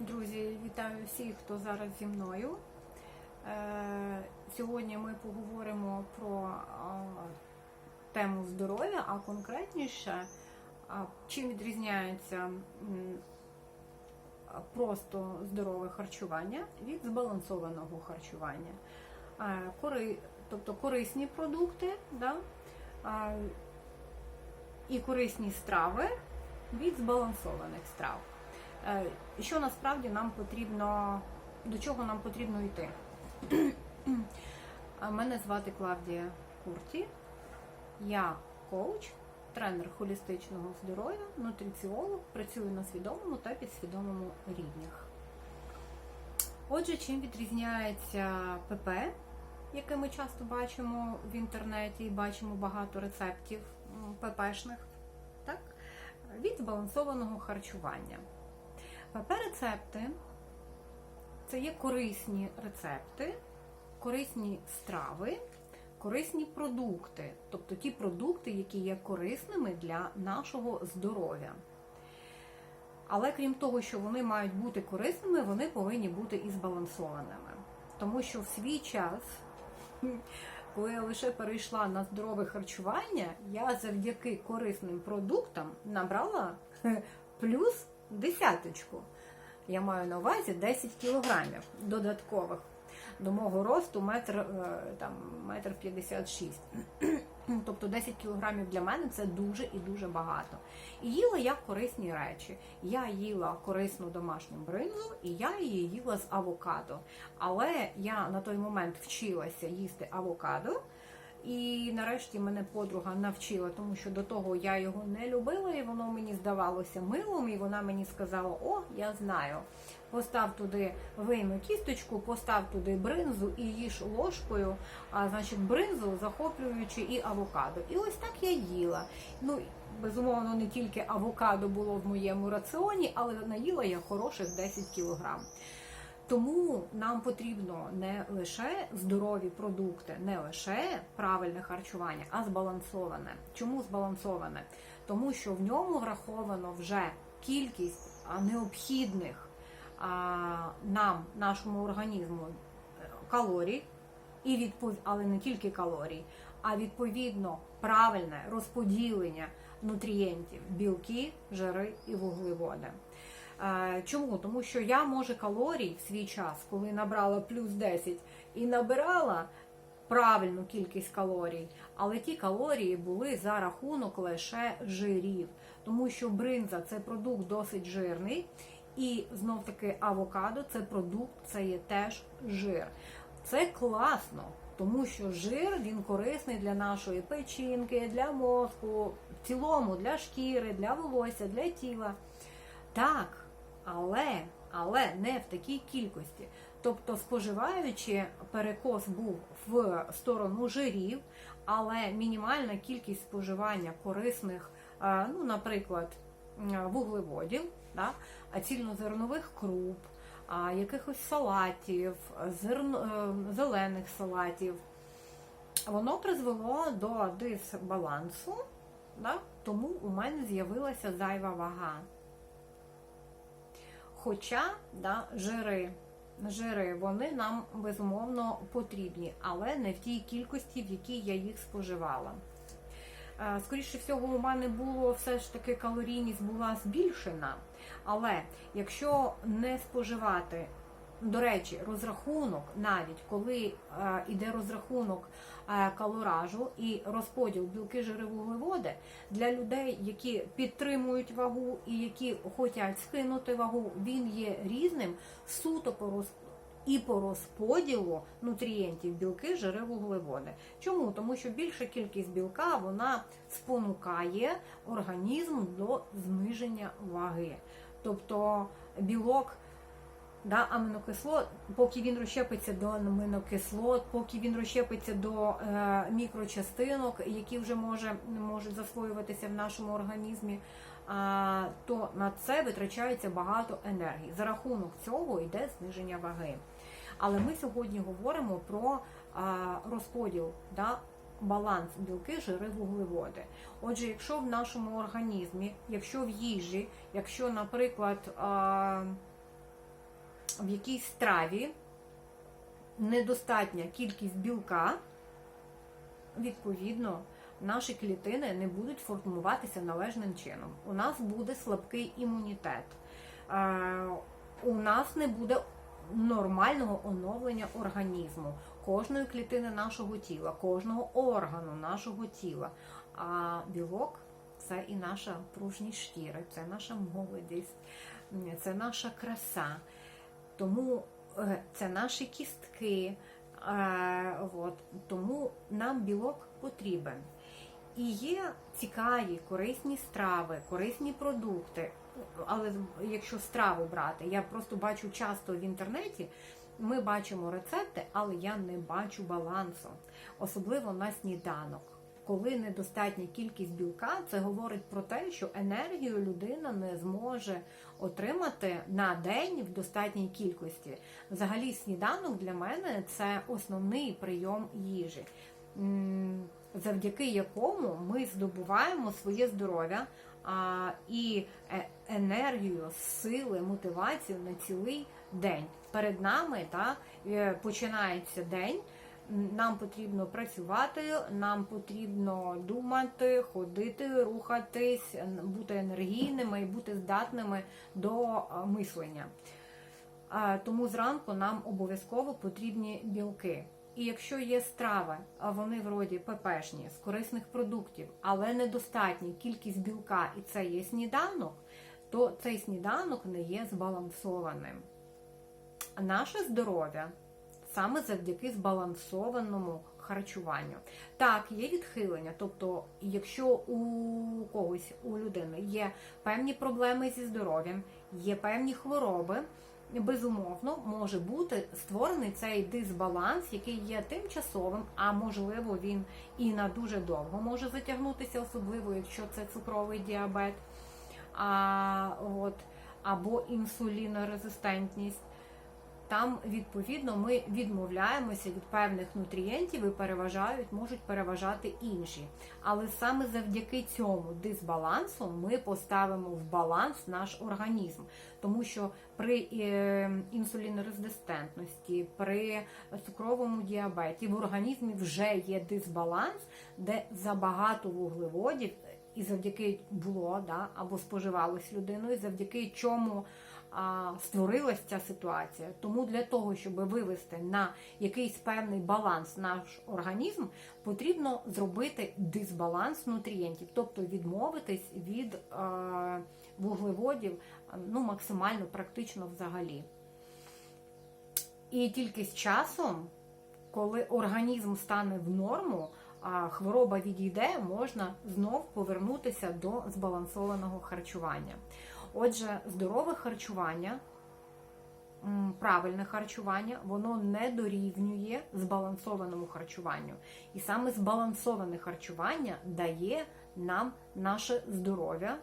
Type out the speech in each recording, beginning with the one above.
Друзі, вітаю всіх, хто зараз зі мною. Е, Сьогодні ми поговоримо про тему здоров'я, а конкретніше, чим відрізняється просто здорове харчування від збалансованого харчування. Е, тобто корисні продукти да, і корисні страви від збалансованих страв. Е, Що насправді нам потрібно, до чого нам потрібно йти? Мене звати Клавдія Курті, я коуч, тренер холістичного здоров'я, нутриціолог, працюю на свідомому та підсвідомому рівнях. Отже, чим відрізняється ПП, яке ми часто бачимо в інтернеті і бачимо багато рецептів ППшних, так? від збалансованого харчування. ПП-рецепти це є корисні рецепти, корисні страви, корисні продукти, тобто ті продукти, які є корисними для нашого здоров'я. Але крім того, що вони мають бути корисними, вони повинні бути і збалансованими. Тому що в свій час, коли я лише перейшла на здорове харчування, я завдяки корисним продуктам набрала плюс десяточку. Я маю на увазі 10 кілограмів додаткових до мого росту метр, е, там, метр 56. Тобто 10 кілограмів для мене це дуже і дуже багато. І їла я корисні речі. Я їла корисну домашню бринзу, і я її їла з авокадо. Але я на той момент вчилася їсти авокадо. І нарешті мене подруга навчила, тому що до того я його не любила, і воно мені здавалося милом. І вона мені сказала: О, я знаю. Постав туди вийми кісточку, постав туди бринзу і їж ложкою, а значить бринзу захоплюючи і авокадо. І ось так я їла. Ну, безумовно, не тільки авокадо було в моєму раціоні, але наїла я хороших 10 кілограм. Тому нам потрібно не лише здорові продукти, не лише правильне харчування, а збалансоване. Чому збалансоване? Тому що в ньому враховано вже кількість необхідних нам, нашому організму е, калорій, і відпов... але не тільки калорій, а відповідно правильне розподілення нутрієнтів білки, жири і вуглеводи. Е, Чому? Тому що я може калорій в свій час, коли набрала плюс 10 і набирала правильну кількість калорій, але ті калорії були за рахунок лише жирів, тому що бринза це продукт досить жирний, і знов таки авокадо це продукт, це є теж жир. Це класно, тому що жир він корисний для нашої печінки, для мозку, в цілому для шкіри, для волосся, для тіла. Так, але, але не в такій кількості. Тобто, споживаючи, перекос був в сторону жирів, але мінімальна кількість споживання корисних, е, ну, наприклад, вуглеводів, да, цільнозернових круп, якихось салатів, зерн, е, зелених салатів, воно призвело до дисбалансу, да, тому у мене з'явилася зайва вага. Хоча да, жири, жири вони нам безумовно потрібні, але не в тій кількості, в якій я їх споживала. Е, Скоріше всього, у мене було все ж таки калорійність була збільшена. Але якщо не споживати, до речі, розрахунок, навіть коли е, іде розрахунок е, калоражу і розподіл білки, жири, вуглеводи, для людей, які підтримують вагу і які хочуть скинути вагу, він є різним суто по роз... і по розподілу нутрієнтів білки, жири, вуглеводи. Чому? Тому що більша кількість білка вона спонукає організм до зниження ваги. Тобто білок да, амінокислот, поки він розщепиться до амінокислот, поки він розщепиться до е, мікрочастинок, які вже може, можуть засвоюватися в нашому організмі, а, то на це витрачається багато енергії. За рахунок цього йде зниження ваги. Але ми сьогодні говоримо про а, розподіл. Да, Баланс білки, жири, вуглеводи. Отже, якщо в нашому організмі, якщо в їжі, якщо, наприклад, а, в якійсь страві недостатня кількість білка, відповідно, наші клітини не будуть формуватися належним чином. У нас буде слабкий імунітет, Е, у нас не буде нормального оновлення організму, кожної клітини нашого тіла, кожного органу нашого тіла. А білок це і наша пружність шкіри, це наша молодість, це наша краса. Тому е, це наші кістки. Е, От. Тому нам білок потрібен. І є цікаві, корисні страви, корисні продукти. Але якщо страву брати, я просто бачу часто в інтернеті, ми бачимо рецепти, але я не бачу балансу, особливо на сніданок. Коли недостатня кількість білка, це говорить про те, що енергію людина не зможе отримати на день в достатній кількості. Взагалі, сніданок для мене це основний прийом їжі, завдяки якому ми здобуваємо своє здоров'я і е, енергію, сили, мотивацію на цілий день. Перед нами та, е, починається день. Нам потрібно працювати, нам потрібно думати, ходити, рухатись, бути енергійними і бути здатними до мислення. Тому зранку нам обов'язково потрібні білки. І якщо є страви, вони вроді ППшні, з корисних продуктів, але недостатня кількість білка і це є сніданок, то цей сніданок не є збалансованим. Наше здоров'я саме завдяки збалансованому харчуванню. Так, є відхилення, тобто, якщо у когось, у людини є певні проблеми зі здоров'ям, є певні хвороби, безумовно може бути створений цей дисбаланс, який є тимчасовим, а можливо він і на дуже довго може затягнутися, особливо якщо це цукровий діабет, а, от, або інсулінорезистентність. Там, відповідно, ми відмовляємося від певних нутрієнтів і переважають, можуть переважати інші. Але саме завдяки цьому дисбалансу ми поставимо в баланс наш організм. Тому що при е, інсулінорезистентності, при цукровому діабеті в організмі вже є дисбаланс, де забагато вуглеводів, і завдяки було да, або споживалось людиною, завдяки чому створилася ця ситуація. Тому для того, щоб вивести на якийсь певний баланс наш організм, потрібно зробити дисбаланс нутрієнтів, тобто відмовитись від вуглеводів ну, максимально практично взагалі. І тільки з часом, коли організм стане в норму, а хвороба відійде, можна знов повернутися до збалансованого харчування. Отже, здорове харчування, правильне харчування, воно не дорівнює збалансованому харчуванню. І саме збалансоване харчування дає нам наше здоров'я,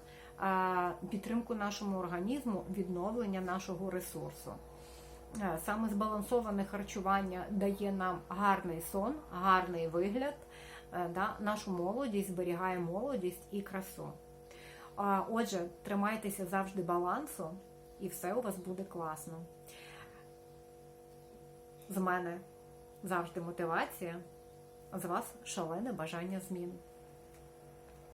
підтримку нашому організму, відновлення нашого ресурсу. Саме збалансоване харчування дає нам гарний сон, гарний вигляд, нашу молодість, зберігає молодість і красу. Отже, тримайтеся завжди балансу, і все у вас буде класно. З мене завжди мотивація, з вас шалене бажання змін.